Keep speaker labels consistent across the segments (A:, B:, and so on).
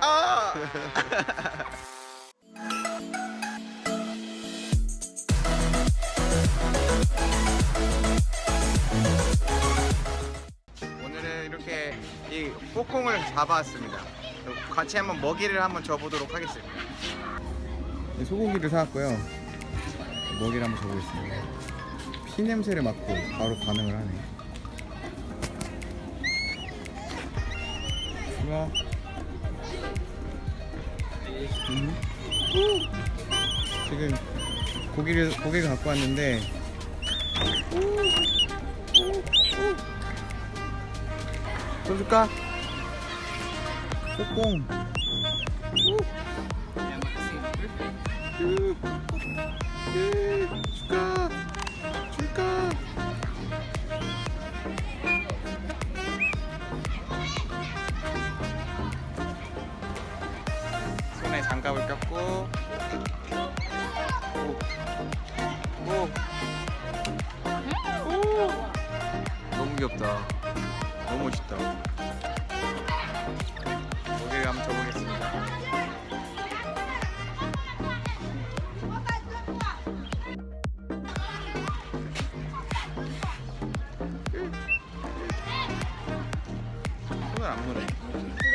A: 아! 오늘은 이렇게 이 포콩을 잡아왔습니다. 같이 한번 먹이를 한번 줘보도록 하겠습니다. 소고기를 사왔고요. 먹이를 한번 줘보겠습니다. 피 냄새를 맡고 바로 반응을 하네. 좋아. 음. 지금 고기를 고기를 갖고 왔는데 또 줄까? 꼬꽁. 그, 그? 줄까? 장갑을 꼈고 오, 오, 오. 너무 귀엽다. 너무 멋있다. 여기 한번 줘보겠습니다. 손을 안 무네.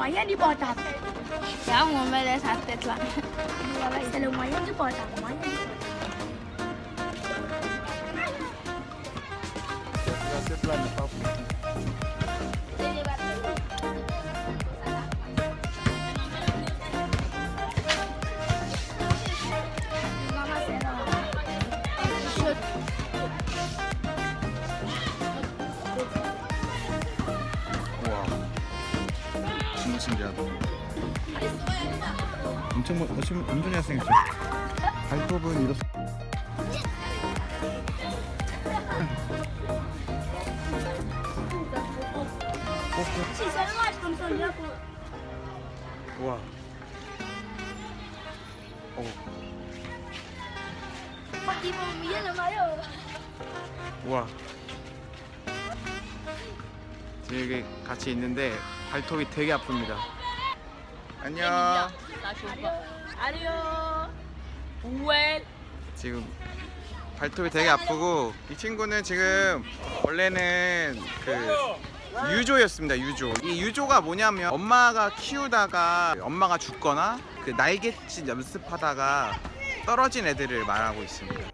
B: Semuanya dipotong.
A: Ya, ngomel sate lah. Semuanya dipotong, semuanya dipotong. 엄청 멋- 멋진 엄청 잘생겼죠. 발톱은 이렇.
C: Le maillot.
A: 우와. 지금 여기 같이 있는데 발톱이 되게 아픕니다. 안녕.
C: Allô Ouais.
A: 지금 발톱이 되게 아프고 이 친구는 지금 원래는 그 유조였습니다 유조 이 유조가 뭐냐면 엄마가 키우다가 엄마가 죽거나 그 날갯짓 연습하다가 떨어진 애들을 말하고 있습니다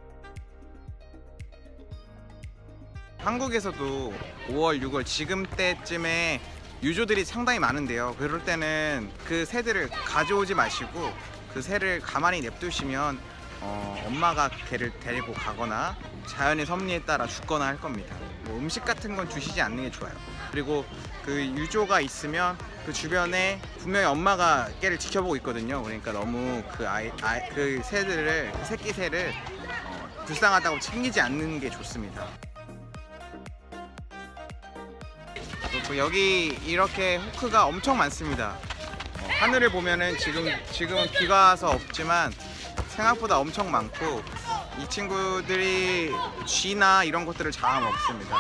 A: 한국에서도 5월 6월 지금 때쯤에 유조들이 상당히 많은데요 그럴 때는 그 새들을 가져오지 마시고 그 새를 가만히 냅두시면 어, 엄마가 걔를 데리고 가거나 자연의 섭리에 따라 죽거나 할 겁니다. 뭐 음식 같은 건 주시지 않는 게 좋아요. 그리고 그 유조가 있으면 그 주변에 분명히 엄마가 걔를 지켜보고 있거든요. 그러니까 너무 그 아이, 아이 그 새들을 그 새끼 새를 어, 불쌍하다고 챙기지 않는 게 좋습니다. 여기 이렇게 호크가 엄청 많습니다. 어, 하늘을 보면은 지금 지금은 비가 와서 없지만 생각보다 엄청 많고 이 친구들이 쥐나 이런 것들을 잡아먹습니다.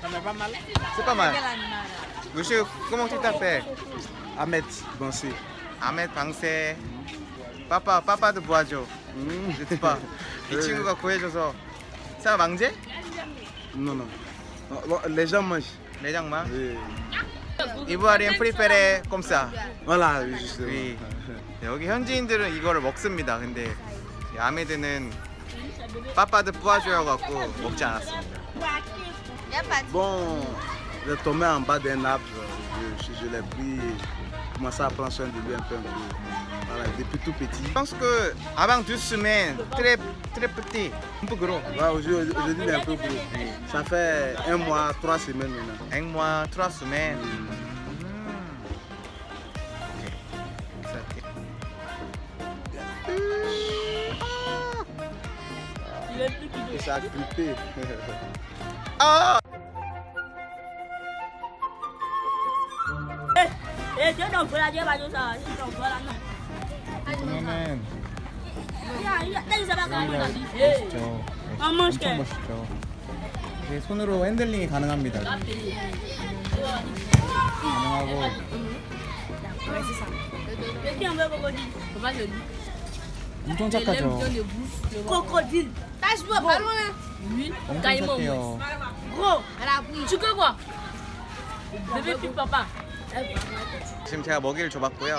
A: 잠깐만. Monsieur, comment tu t'appelles
D: Ahmed, bon c'est.
A: 아멧 방세. 빠빠 빠빠도 구하죠. pas. 이 친구가 구해줘서. 사 망제?
D: Non, non. Non, bon, les gens. Oui.
A: 이브아리엔 프리페레 꼼사.
D: Voilà, justement.
A: Oui. 여기 현지인들은 이거를 먹습니다. 근데 이 아메드는 빠빠드 뿌아줘요 갖고 먹지 않았습니다.
D: Bon, J'ai tombé en bas d'un arbre, je, je- je l'ai pris, commencé à prendre soin de lui un peu. Voilà, depuis tout petit.
A: Je pense que avant deux semaines, très très petit, un peu gros.
D: Ouais, aujourd'hui, aujourd'hui, il est un peu gros. Ça fait un mois, trois semaines maintenant.
A: Un mois, trois semaines. Ok. Ça, ok.
D: Et ça a grippé.
A: Ah!
C: Eh, Dieu donc voilà, Dieu va nous ça. Dieu donc voilà non.
E: 그 러면은
C: 야, 야, 땡 사람 가는
E: 여기가
C: 거지.
E: 멋있죠.
C: 아.
E: 엄청 멋있죠. 이게 손으로 핸들링이 가능합니다. 가능하고. 엄청 착하죠.
C: Crocodile.
B: Tâche-toi, pas loin là.
E: 엄청 착해요.
C: Gros.
B: Elle a pris. Tu peux quoi Bébé puis papa.
A: 지금 제가 먹이를 줘봤고요.